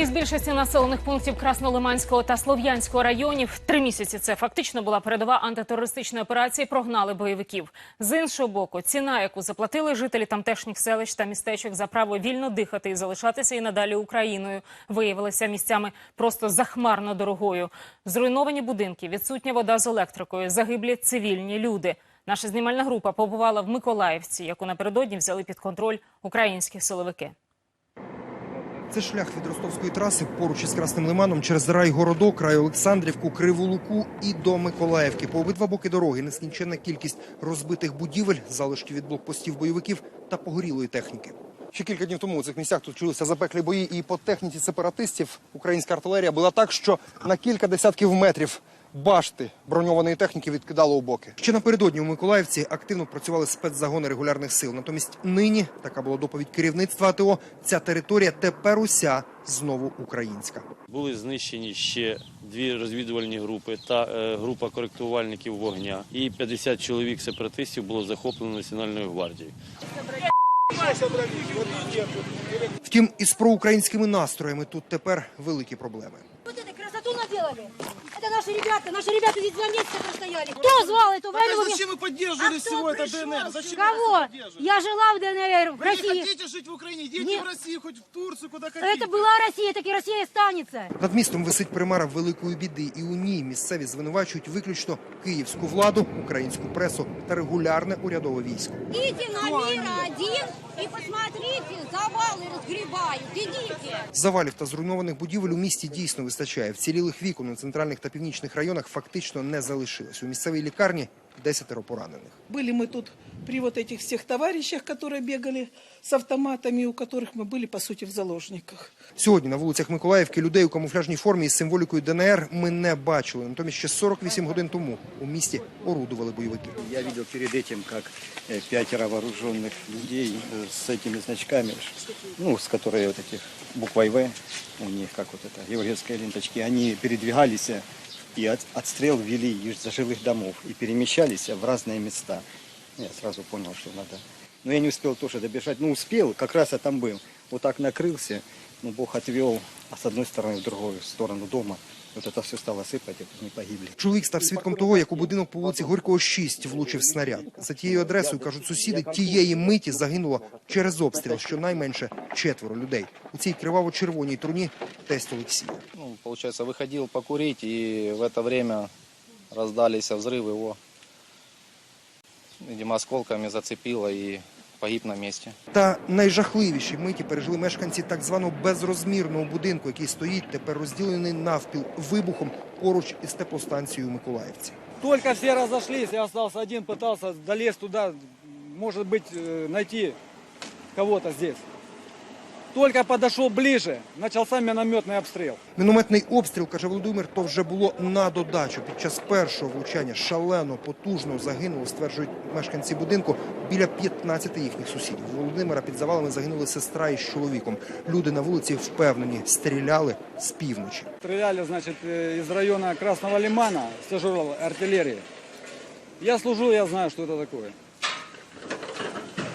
Із більшості населених пунктів Краснолиманського та Слов'янського районів три місяці це фактично була передова антитерористичної операції. Прогнали бойовиків. З іншого боку, ціна, яку заплатили жителі тамтешніх селищ та містечок за право вільно дихати і залишатися і надалі Україною, виявилася місцями просто захмарно дорогою. Зруйновані будинки, відсутня вода з електрикою, загиблі цивільні люди. Наша знімальна група побувала в Миколаївці, яку напередодні взяли під контроль українські силовики. Це шлях від ростовської траси поруч із Красним Лиманом через Райгородок, рай Олександрівку, Криву Луку і до Миколаївки. По обидва боки дороги нескінченна кількість розбитих будівель, залишки від блокпостів бойовиків та погорілої техніки. Ще кілька днів тому у цих місцях тут чулися запеклі бої, і по техніці сепаратистів українська артилерія була так, що на кілька десятків метрів башти броньованої техніки відкидало у боки. Ще напередодні у Миколаївці активно працювали спецзагони регулярних сил. Натомість нині така була доповідь керівництва АТО. Ця територія тепер уся знову українська. Були знищені ще дві розвідувальні групи та е, група коректувальників вогня. І 50 чоловік сепаратистів було захоплено Національною гвардією. Втім, із проукраїнськими настроями тут тепер великі проблеми. Красоту наделали Это наши ребята. Наши ребята здесь два месяца простояли. Кто звал эту Так войну? а зачем вы поддерживали А кто всего это пришел? ДНР? Зачем Кого? вы это поддерживали? Я жила в ДНР, в Вы не России. хотите жить в Украине? Идите Не- в Россию, хоть в Турцию, куда хотите. Это была Россия, так и Россия останется. Над містом висить примара великої біди, і у ній місцеві звинувачують виключно київську владу, українську пресу та регулярне урядове військо. Идите на мира один и посмотрите, завалы разгребают. Идите. Завалів та зруйнованих будівель у місті дійсно вистачає. Вцілілих вікон у центральних та північних районах фактично не залишилось. У місцевій лікарні десятеро поранених. Были мы тут при вот этих всех товарищах, которые бегали с автоматами, у которых мы были, по сути, в заложниках. Сьогодні на вулицях Миколаївки людей у камуфляжній формі із символікою ДНР ми не бачили. Натомість ще 48 годин тому у місті орудували бойовики. Я видел перед этим, как э, пятеро вооруженных людей э, с этими значками, ну, с которой вот этих буквой В, у них, как вот это, еврейские ленточки, они передвигались э, и от- отстрел вели из жилых домов и перемещались в разные места. Я сразу понял, что надо. Но я не успел тоже добежать. Ну, успел, как раз я там был. Вот так накрылся, но Бог отвел, а с одной стороны в другую сторону дома. Вот это все стало сыпать, и они погибли. Чоловік став свідком того, як у будинок по вулиці Горького 6 влучив снаряд. За тією адресою кажуть сусіди, тієї миті загинуло через обстріл щонайменше четверо людей. У цій криваво-червоній труні тесть Олексія. ну, получается, выходил покурить, и в это время раздались взрывы его. Видимо, осколками зацепило и погиб на месте. Та найжахливіші миті пережили мешканці так званого безрозмірного будинку, який стоїть тепер розділений навпіл вибухом поруч із теплостанцією у Миколаївці. Только все разошлись, я остался один, пытался долезть туда, может быть, э, найти кого-то здесь. Только подошел ближе, начался минометный обстрел. Мінометний обстріл, каже Володимир, то вже було на додачу. Під час першого влучання шалено, потужно загинуло, стверджують мешканці будинку, біля 15 їхніх сусідів. У Володимира під завалами загинули сестра із чоловіком. Люди на вулиці впевнені, стріляли з півночі. Стреляли, значит, э, из района Красного Лимана с тяжелой артиллерии. Я служу, я знаю, что это такое.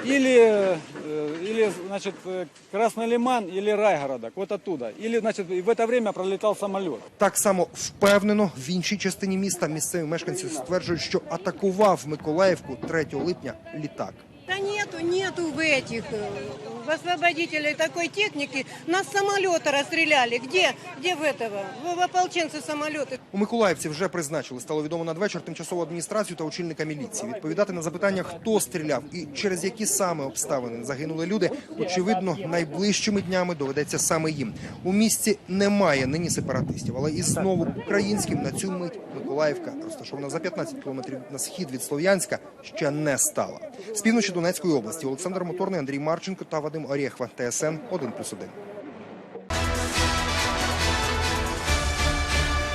Или, э, или значит, э, Красный Лиман, или Райгородок, вот оттуда. Или, значит, и в это время пролетал самолет. Так само впевнено в іншій частині міста місцеві мешканці стверджують, що атакував Миколаївку 3 липня літак. Да нету, нету в этих, э, в освободителей такой техники. Нас с самолета расстреляли. Где? Где в этого? В, в ополченцы самолеты. У Миколаївці вже призначили, стало відомо надвечір тимчасову адміністрацію та очільника міліції. Відповідати на запитання, хто стріляв і через які саме обставини загинули люди, очевидно, найближчими днями доведеться саме їм. У місті немає нині сепаратистів, але і знову українським на цю мить Миколаївка, розташована за 15 кілометрів на схід від Слов'янська, ще не стала. З півночі Донецької області Олександр Моторний, Андрій Марченко та Вадим Орєхва. ТСН 1+,1.